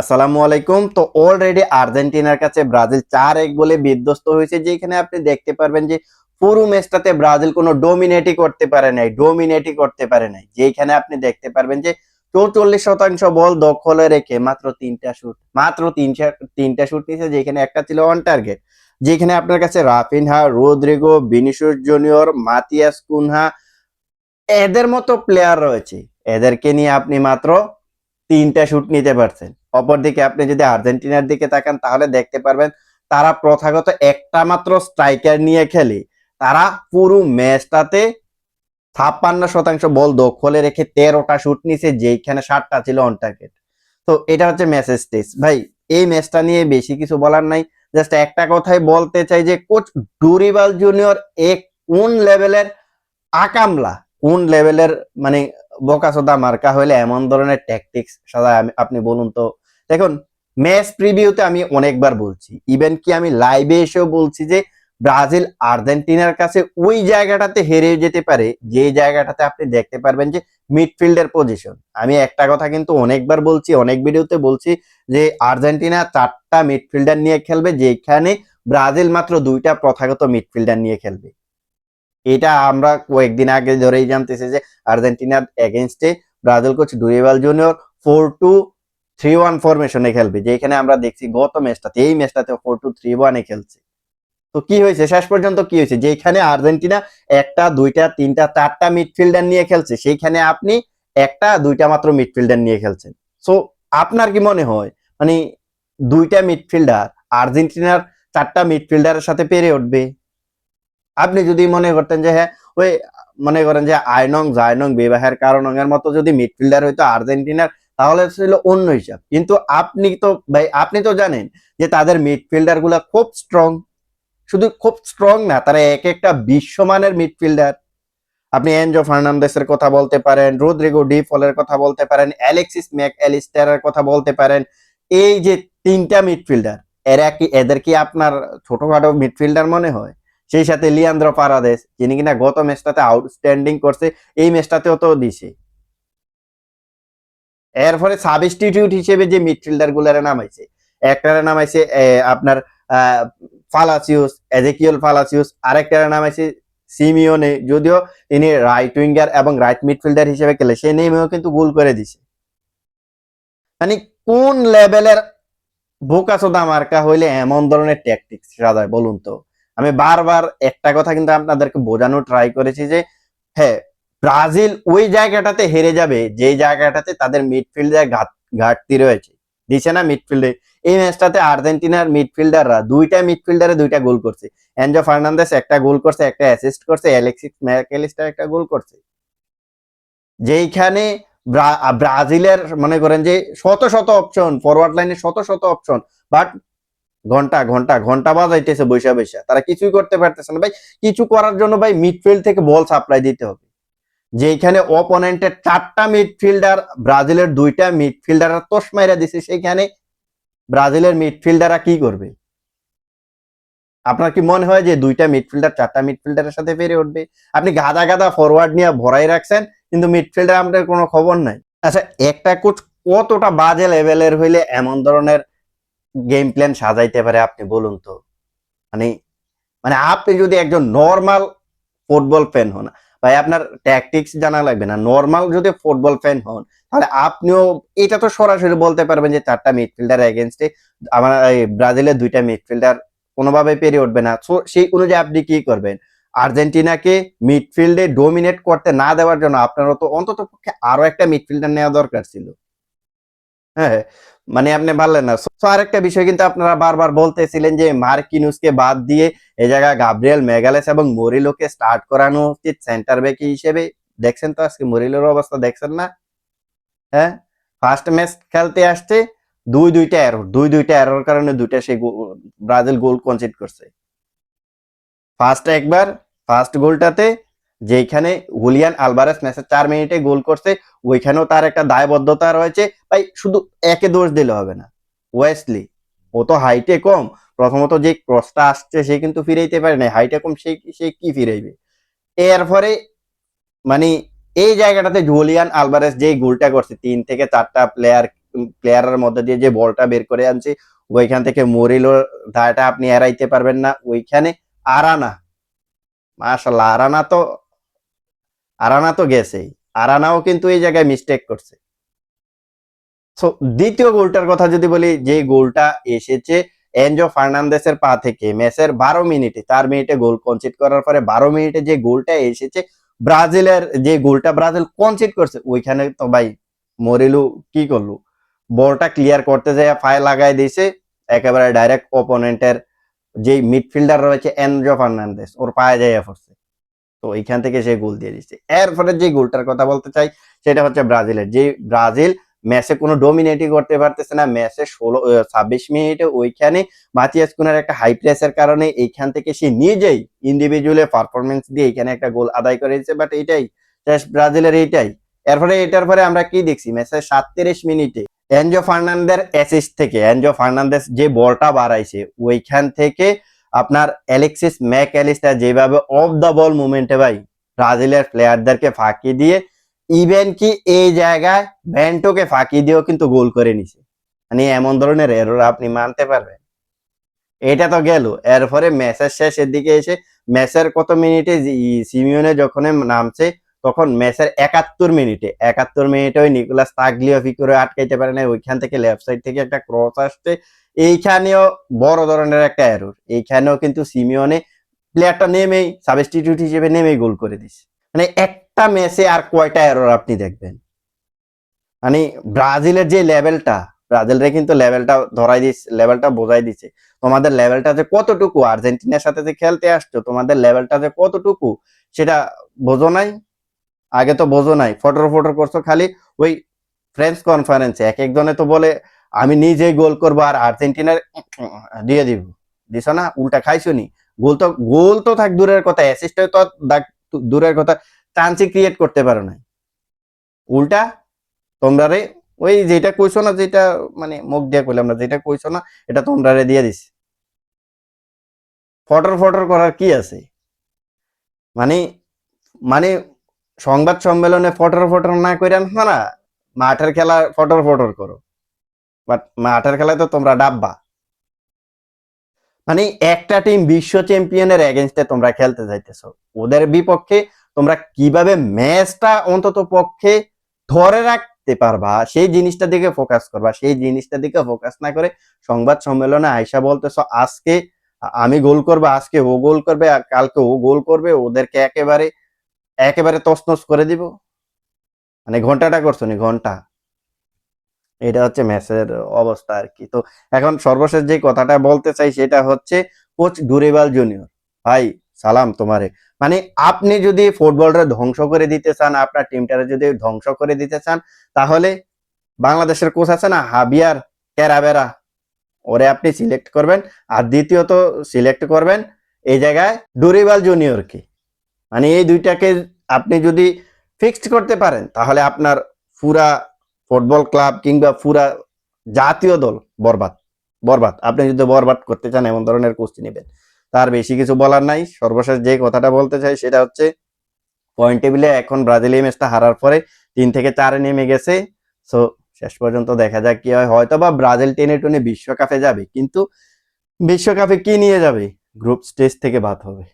আসসালামু আলাইকুম। তো অলরেডি আর্জেন্টিনার কাছে ব্রাজিল চার এক বলে বিধ্বস্ত হয়েছে, যেখানে আপনি দেখতে পারবেন যে পুরো ম্যাচটাতে ব্রাজিল কোনো ডোমিনেটই করতে পারে নাই ডোমিনেটই করতে পারে নাই। যেখানে আপনি দেখতে পারবেন যে চৌচল্লিশ শতাংশ বল দখলে রেখে মাত্র তিনটা শুট মাত্র তিনটা তিনটা শুট নিয়েছে, যেখানে একটা ছিল অন টার্গেট যেখানে আপনার কাছে Raphinha, Rodrygo Vinicius Junior, Matheus Cunha, এদের মতো প্লেয়ার রয়েছে। এদেরকে নিয়ে আপনি মাত্র তিনটা শুট নিতে পারছেন। অপরদিকে আপনি যদি আর্জেন্টিনার দিকে তাকান, তাহলে দেখতে পারবেন তারা প্রথাগত একটা মাত্র স্ট্রাইকার নিয়ে খেলে। তারা পুরো ম্যাচটাতে ছাপ্পান্ন শতাংশ বল দখলে রেখে তেরোটা শুট নিছে যেখানে ষাটটা ছিল অন টার্গেট তো এটা হচ্ছে ম্যাচের স্টেজ ভাই, এই ম্যাচটা নিয়ে বেশি কিছু বলার নাই। জাস্ট একটা কথাই বলতে চাই যে কোচ ডুরিবাল জুনিয়র এক কোন লেভেলের আকামলা? কোন লেভেলের মানে বোকাসোদা মার্কা হইলে এমন ধরনের ট্যাকটিক্স সাদা আপনি বলুন তো। দেখুন ম্যাচ প্রিভিউতে আমি অনেকবার বলছি। ইভেন কি আমি লাইভে এসেও বলছি যে, ব্রাজিল আর্জেন্টিনার কাছে ওই জায়গাটাতে হেরে যেতে পারে, যে জায়গাটাতে আপনি দেখতে পারবেন যে মিডফিল্ডের পজিশন আমি একটা কথা কিন্তু অনেকবার বলছি, অনেক ভিডিওতে বলছি যে, আর্জেন্টিনা চারটা মিডফিল্ডার নিয়ে খেলবে, যেখানে ব্রাজিল মাত্র দুইটা প্রথাগত মিডফিল্ডার নিয়ে খেলবে। এটা আমরা কয়েকদিন আগে ধরেই জানতেছি যে আর্জেন্টিনার এগেনস্টে Brazil coach Dorival junior four two three one ফরমেশনে খেলবে যেখানে আমরা দেখছি গত ম্যাচটাতে এই ম্যাচটাতে ফোর টু থ্রি ওয়ানে খেলছে। তো কি হয়েছে? শেষ পর্যন্ত কি হয়েছে? যেখানে আর্জেন্টিনা একটা, দুইটা, তিনটা, চারটা মিডফিল্ডার নিয়ে খেলছে, সেইখানে আপনি একটা, দুইটা মাত্র মিডফিল্ডার নিয়ে খেলছেন। সো আপনার কি মনে হয়? মানে দুইটা মিডফিল্ডার আর্জেন্টিনার চারটা মিডফিল্ডারের সাথে পেরে উঠবে? আপনি যদি মনে করতেন যে হ্যাঁ ওই মনে করেন যে, আয়নং, জায়নং বিবাহের কারণের মতো যদি মিডফিল্ডার হইতো আর্জেন্টিনার, তাহলে ছিল অন্য হিসাব। কিন্তু আপনি তো, ভাই, আপনি তো জানেন যে, তাদের মিডফিল্ডারগুলা খুব স্ট্রং শুধু খুব স্ট্রং না, তারা এক একটা বিশ্বমানের মিডফিল্ডার। আপনি এনজো ফার্নান্দেসের কথা বলতে পারেন রোদ্রিগো ডি ফলের কথা বলতে পারেন, অ্যালেক্সিস ম্যাক অ্যালিস্টারের কথা বলতে পারেন, এই যে তিনটা মিডফিল্ডার, এরা কি, এদের কি আপনার ছোটখাটো মিডফিল্ডার মনে হয়? সেই সাথে লিয়ান্দ্র পারাদেশ যিনি কিনা গত ম্যাচটাতে আউটস্ট্যান্ডিং করছে, এই ম্যাচটাতেও তো দিছে। এর ফলে সাবস্টিটিউট হিসেবে যে মিডফিল্ডার গুলারে নামাইছে, একটারে নামাইছে আপনার ফালাসিউস এজেকিওল ফালাসিউস, আরেকটারে নামাইছে সিমিওনে, যদিও তিনি রাইট উইঙ্গার এবং রাইট মিডফিল্ডার হিসেবে খেলে সে নেমেও কিন্তু গোল করে দিছে। মানে কোন লেভেলের বোকাসোদা মার্কা হইলে এমন ধরনের ট্যাকটিক্স সাজায় বলুন তো? আমি বারবার একটা কথা কিন্তু আপনাদেরকে বোঝানো ট্রাই করেছি যে হ্যাঁ ব্রাজিল ওই জায়গাটাতে হেরে যাবে যে জায়গাটাতে তাদের মিডফিল্ডে ঘাটতি রয়েছে। দিছে না মিডফিল্ডে এই ম্যাচটাতে আর্জেন্টিনার মিডফিল্ডাররা দুইটা মিডফিল্ডারে দুইটা গোল করছে। এনজো ফার্নান্দেস একটা গোল করছে, একটা অ্যাসিস্ট করছে, অ্যালেক্সিস ম্যাকেলিস্টার একটা গোল করছে। যেইখানে ব্রাজিলের মনে করেন যে শত শত অপশন ফরওয়ার্ড লাইনে শত শত অপশন বাট ঘণ্টা ঘণ্টা ঘণ্টা বাজাইতেছে বৈশা বৈশা। তারা কিছুই করতে পারতেছে না। ভাই, কিছু করার জন্য ভাই মিডফিল্ড থেকে বল সাপ্লাই দিতে হবে। যেখানে অপোনেন্টের চারটা মিডফিল্ডার ব্রাজিলের দুইটা মিডফিল্ডার তোষ মাইরা দিছে, সেখানে ব্রাজিলের মিডফিল্ডাররা কি করবে? আপনার কি মনে হয় যে দুইটা মিডফিল্ডার চারটা মিডফিল্ডারের সাথে পেরে উঠবে? আপনি গাদা গাদা ফরওয়ার্ড নিয়ে ভরাই রাখছেন, কিন্তু মিডফিল্ডার আমাদের কোনো খবর নাই। আচ্ছা একটা কোচ কতটা বাজে লেভেলের হইলে এমন ধরনের গেম প্ল্যান সাজাইতে পারে, আপনি বলুন তো। মানে মানে আপনি যদি একজন নর্মাল ফুটবল ফ্যান হন, ভাই আপনার ট্যাকটিক্স জানা লাগবে না নর্মাল যদি ফুটবল ফ্যান হন, তাহলে আপনিও, এটা তো সরাসরি বলতে পারবেন যে চারটা মিডফিল্ডার এগেনস্টে আমার ব্রাজিলের দুইটা মিডফিল্ডার কোনোভাবে পেরে উঠবে না। সেই অনুযায়ী আপনি কি করবেন? আর্জেন্টিনাকে মিডফিল্ডে ডোমিনেট করতে না দেওয়ার জন্য আপনারও তো অন্তত পক্ষে আরও একটা মিডফিল্ডার নেওয়া দরকার ছিল। হ্যাঁ মানে আপনি পারলেন না। তো আরেকটা বিষয় কিন্তু আপনারা বারবার বলতেছিলেন যে মার্কিনুসকে বাদ দিয়ে এই জায়গায় গাব্রিয়েল মেগালেস এবং মরিলোকে স্টার্ট করানো উচিত সেন্টার ব্যাক হিসেবে। দেখছেন তো আজকে মরিলোর অবস্থা দেখছেন না? হ্যাঁ? ফার্স্ট ম্যাচ খেলতে আসছে, দুই দুইটা এরর দুই দুইটা এরর কারণে দুইটা সেই ব্রাজিল গোল কনসিড করছে। ফার্স্ট একবার ফার্স্ট গোলটাতে যেখানে হুলিয়ান আলভারেস ম্যাচের চার মিনিটে গোল করছে, ওইখানেও তার একটা দায়বদ্ধতা রয়েছে। ভাই, শুধু একে দোষ দিলে হবে না। ওয়েস্টলি ও তো হাইটে কম। প্রথমত যে ক্রসটা আসছে, সে কিন্তু ফিরাইতে পারে না হাইটে কম, সে সে কি ফিরাইবে? এরপরে মানে এই জায়গাটাতে জুলিয়ান আলভারেস যে গোলটা করছে, তিন থেকে চারটা প্লেয়ার প্লেয়ারের মধ্যে দিয়ে যে বলটা বের করে আনছে, ওইখান থেকে মরিলো দায়টা আপনি এড়াইতে পারবেন না। ওইখানে আরানা মাশাল্লাহ আরানা তো আরানা তো গেছেই। আরানাও কিন্তু এই জায়গায় মিস্টেক করছে। সো দ্বিতীয় গোলটার কথা যদি বলি যে গোলটা এসেছে এনজো ফার্নান্দেসের পা থেকে ম্যাচের বারো মিনিটে চার মিনিটে গোল কনসিড করার পরে বারো মিনিটে যে গোলটা এসেছে, ব্রাজিলের যে গোলটা ব্রাজিল কনসিড করছে, ওইখানে তো ভাই মরিলু কি করল? বলটা ক্লিয়ার করতে যায় ফায় লাগাই দিয়েছে একেবারে ডাইরেক্ট অপোনেন্টের যে মিডফিল্ডার রয়েছে এনজো ফার্নান্দেস ওর পায়ে যায় পড়ছে। তো এইখান থেকে সে গোল দিয়ে দিচ্ছে। এরপরে যে গোলটার কথা বলতে চাই, সেটা হচ্ছে ব্রাজিলের। যে ব্রাজিল ম্যাচে কোনো ডোমিনেটই করতে পারতেছে না। ম্যাচে ষোলো ছাব্বিশ মিনিটে ওইখানে মাতিয়াস কুনার একটা হাই প্রেসের কারণে এইখান থেকে সে নিজেই ইন্ডিভিজুয়ালি পারফরমেন্স দিয়ে এখানে একটা গোল আদায় করেছে বাট এটাই জাস্ট ব্রাজিলের এইটাই। এরপরে, এটার পরে আমরা কি দেখছি? ম্যাচের সাতত্রিশ মিনিটে এনজো ফার্নান্দের অ্যাসিস্ট থেকে, এনজো ফার্নান্দেস যে বলটা বাড়াইছে, ওইখান থেকে আপনার অ্যালেক্সিস ম্যাক অ্যালিস্টার যেভাবে অফ দ্য বল মুভমেন্টে ভাই, ব্রাজিলের প্লেয়ারদেরকে ফাঁকি দিয়ে ইভেন কি এই জায়গায় ব্যান্টোকে ফাঁকি দিয়েও কিন্তু গোল করে নিছে। মানে এমন ধরনের এরর আপনি মানতে পারবেন। এটা তো গেল। এরপরে ম্যাচের শেষের দিকে এসে ম্যাচের কত মিনিটে সিমিওনে যখন নামছে তখন ম্যাচের একাত্তর মিনিটে একাত্তর মিনিটে ওই নিকোলাস তাগলিও ফিকুরে আটকাইতে পারে না ওইখান থেকে লেফট সাইড থেকে একটা ক্রস আসছে। এইখানেও বড় ধরনের একটা এরর এইখানেও কিন্তু সিমিওনে প্লেয়ারটা নেমেই সাবস্টিটিউট হিসেবে নেমেই গোল করে দিছে। মানে একটা ম্যাচে আর কয়টা এরর আপনি দেখবেন? মানে ব্রাজিলের যে লেভেলটা ব্রাজিলের কিন্তু লেভেলটা ধরাই দিচ্ছে লেভেলটা বোঝাই দিচ্ছে তোমাদের লেভেলটা যে কতটুকু, আর্জেন্টিনার সাথে যে খেলতে আসছো, তোমাদের লেভেলটা যে কতটুকু, সেটা বোঝো নাই? আগে তো বোঝো নাই, ফটোর ফটোর করছ খালি ওই ফ্রেন্স কনফারেন্সে এক একজনে তো বলে, আমি নিজেই গোল করব আর আর্জেন্টিনার দিয়ে দিব। দিছ না? উল্টা খাইছো নি? গোল তো গোল তো থাক, দূরের কথা অ্যাসিস্ট তো দূরের কথা চান্সই ক্রিয়েট করতে পারো না উল্টা তোমরা রে ওই যেটা কইছো না, যেটা মানে মুখ দিয়ে কইলাম না, যেটা কইছো না, এটা তোমরা রে দিয়ে দিস ফটর ফটর করার কি আছে? মানে মানে সংবাদ সম্মেলনে ফটর ফটর না কইরা না মাঠের খেলা ফটর ফটর করো। বাট মাঠের খেলায় তো তোমরা ডাব্বা। মানে একটা টিম বিশ্ব চ্যাম্পিয়নের এগেনস্টে তোমরা খেলতে যাইতেছো। ওদের বিপক্ষে তোমরা কীভাবে ম্যাচটা অন্তত পক্ষে ধরে রাখতে পারবা, সেই জিনিসটা দিকে ফোকাস করবা, সেই জিনিসটা দিকে ফোকাস না করে সংবাদ সম্মেলনে আয়সা বলতেছো, আজকে আমি গোল করব, আজকে ও গোল করবে কালকে ও গোল করবে, ওদেরকে একেবারে একেবারে তছনছ করে দিব। মানে ঘন্টাটা করছ নি, ঘণ্টা। এটা হচ্ছে ম্যাচের অবস্থা আর কি। তো এখন সর্বশেষ যে কথাটা বলতে চাই সেটা হচ্ছে কোচ ডুরেবাল জুনিয়র। ভাই, সালাম তোমারে। মানে আপনি যদি ফুটবলটা ধ্বংস করে দিতে চান, আপনার টিমটারে যদি ধ্বংস করে দিতে চান, তাহলে বাংলাদেশের কোচ আছে না, হাবিয়ার ক্যারাবেরা। ওরে আপনি সিলেক্ট করবেন। আর দ্বিতীয়ত সিলেক্ট করবেন এই জায়গায় ডুরিবাল জুনিয়রকে। মানে এই দুইটাকে আপনি যদি ফিক্সড করতে পারেন, তাহলে আপনার পুরা ফুটবল ক্লাব কিংবা পুরা জাতীয় দল বরবাদ বরবাদ। আপনি যদি বরবাদ করতে চান, এমন ধরনের কোশ্চেন নেবেন। তার বেশি কিছু বলার নাই। সর্বশেষ যে কথাটা বলতে চাই, সেটা হচ্ছে পয়েন্ট টেবিলে এখন ব্রাজিল এই ম্যাচটা হারার পরে তিন থেকে চারে নেমে গেছে। সো শেষ পর্যন্ত দেখা যাক কি হয়। হয়তো বা ব্রাজিল টেনে টুনে বিশ্বকাপে যাবে, কিন্তু বিশ্বকাপে কি নিয়ে যাবে? গ্রুপ স্টেজ থেকে বাদ হবে।